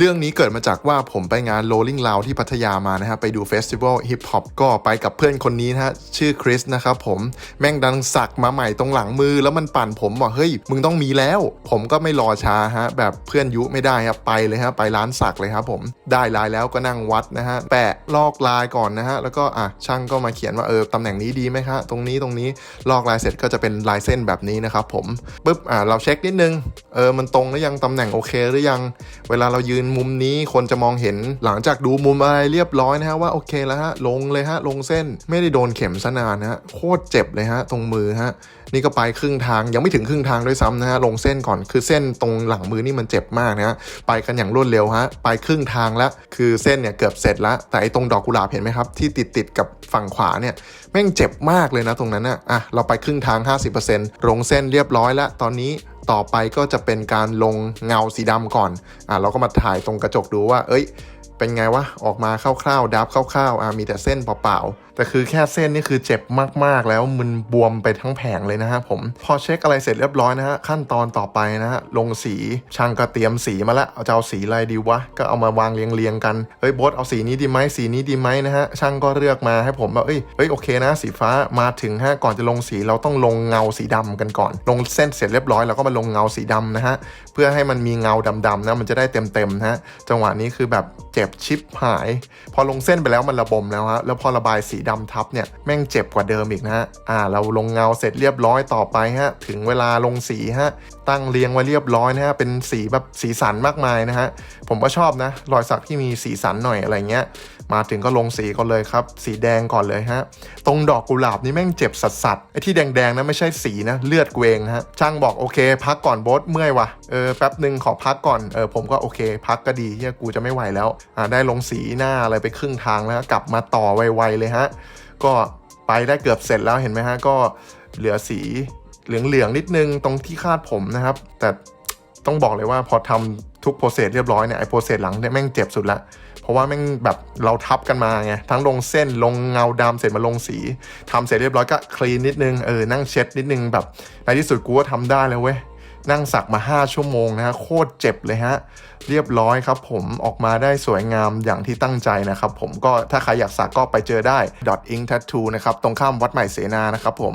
เรื่องนี้เกิดมาจากว่าผมไปงาน Rolling Loud ที่พัทยามานะฮะไปดูเฟสติวัลฮิปฮอปก็ไปกับเพื่อนคนนี้นะฮะชื่อคริสนะครับผมแม่งดันสักมาใหม่ตรงหลังมือ แล้วมันปั่นผมบอกเฮ้ยมึงต้องมีแล้ว ผมก็ไม่รอช้าฮะแบบเพื่อนยุไม่ได้ครับไปเลยฮะไปร้านสักเลยครับผมได้ลายแล้วก็นั่งวัดนะฮะแปะลอกลายก่อนนะฮะแล้วก็อะช่างก็มาเขียนว่าเออตำแหน่งนี้ดีไหมคะตรงนี้ตรงนี้ลอกลายเสร็จก็จะเป็นลายเส้นแบบนี้นะครับผมปุ๊บอะเราเช็คนิดนึงเออมันตรงหรือยังตำแหน่งโอเคหรือยัง เวลาเรายืนมุมนี้คนจะมองเห็นหลังจากดูมุมอะไรเรียบร้อยนะฮะว่าโอเคแล้วฮะลงเลยฮะลงเส้นไม่ได้โดนเข็มซะนานนะฮะโคตรเจ็บเลยฮะตรงมือฮะนี่ก็ไปครึ่งทางยังไม่ถึงครึ่งทางด้วยซ้ำนะฮะลงเส้นก่อนคือเส้นตรงหลังมือนี่มันเจ็บมากนะฮะไปกันอย่างรวดเร็วฮะไปครึ่งทางแล้วคือเส้นเนี่ยเกือบเสร็จแล้วแต่ไอ้ตรงดอกกุหลาบเห็นไหมครับที่ติดติดกับฝั่งขวาเนี่ยแม่งเจ็บมากเลยนะตรงนั้นนะอะเราไปครึ่งทาง 50%ลงเส้นเรียบร้อยแล้วตอนนี้ ต่อไปก็จะเป็นการลงเงาสีดำก่อนอะเราก็มาถ่ายตรงกระจกดูว่า เอ้ย เป็นไงวะ ออกมาคร่าวๆดับคร่าวๆอะมีแต่เส้นเปล่าๆ แต่คือแค่เส้นนี่คือเจ็บมากๆแล้วมันบวมไปทั้งแผงเลยนะฮะผม พอเช็คอะไรเสร็จเรียบร้อยนะฮะ ขั้นตอนต่อไปนะฮะ ลงสีช่างก็เตรียมสีมาแล้วเอาจะเอาสีอะไรดีวะ ก็เอามาวางเรียงๆกัน เฮ้ยบอสเอาสีนี้ดีไหมสีนี้ดีไหมนะฮะ ช่างก็เลือกมาให้ผมแบบเอ้ยเฮ้ยโอเคนะ สีฟ้ามาถึงฮะก่อนจะลงสีเราต้องลงเงาสีดำกันก่อน ลงเส้นเสร็จเรียบร้อยเราก็มาลงเงาสีดำนะฮะเพื่อให้มันมีเงาดำๆนะมันจะได้เต็มๆนะฮะจังหวะนี้คือแบบเจ็บชิปหาย พอลงเส้นไปแล้วมันระบมแล้วฮะแล้วพอระบายสีดำทับเนี่ยแม่งเจ็บกว่าเดิมอีกนะฮะอ่าเราลงเงาเสร็จเรียบร้อยต่อไปฮะถึงเวลาลงสีฮะ ตั้งเรียงไว้เรียบร้อยนะฮะ เป็นสีแบบสีสันมากมายนะฮะ ผมก็ชอบนะ รอยสักที่มีสีสันหน่อยอะไรเงี้ย มาถึงก็ลงสีก่อนเลยครับ สีแดงก่อนเลยฮะ ตรงดอกกุหลาบนี่แม่งเจ็บสัสสัสไอ้ที่แดงๆนะไม่ใช่สีนะ เลือดกูเองฮะ ช่างบอกโอเค พักก่อนโบสเมื่อยว่ะเออแป๊บหนึ่งขอพักก่อน เออผมก็โอเค พักก็ดีเฮียกูจะไม่ไหวแล้ว อ่าได้ลงสีหน้าอะไรไปครึ่งทางแล้วกลับมาต่อไวๆเลยฮะ ก็ไปได้เกือบเสร็จแล้วเห็นไหมฮะก็เหลือสี เหลืองๆนิดนึงตรงที่คาดผมนะครับ แต่ต้องบอกเลยว่าพอทำทุกโปรเซสเรียบร้อยเนี่ยไอ้โปรเซสหลังเนี่ยแม่งเจ็บสุดละเพราะว่าแม่งแบบเราทับกันมาไงทั้งลงเส้นลงเงาดำเสร็จมาลงสีทำเสร็จเรียบร้อยก็คลีนนิดนึงเออนั่งเช็ดนิดนึงแบบในที่สุดกูก็ทำได้แล้วเว้ยนั่งสักมา 5 ชั่วโมงนะฮะโคตรเจ็บเลยฮะ เรียบร้อยครับผมออกมาได้สวยงามอย่างที่ตั้งใจนะครับผมก็ถ้าใครอยากสักก็ไปเจอได้ dot ink tattoo นะครับ ตรงข้ามวัดใหม่เสนานะครับผม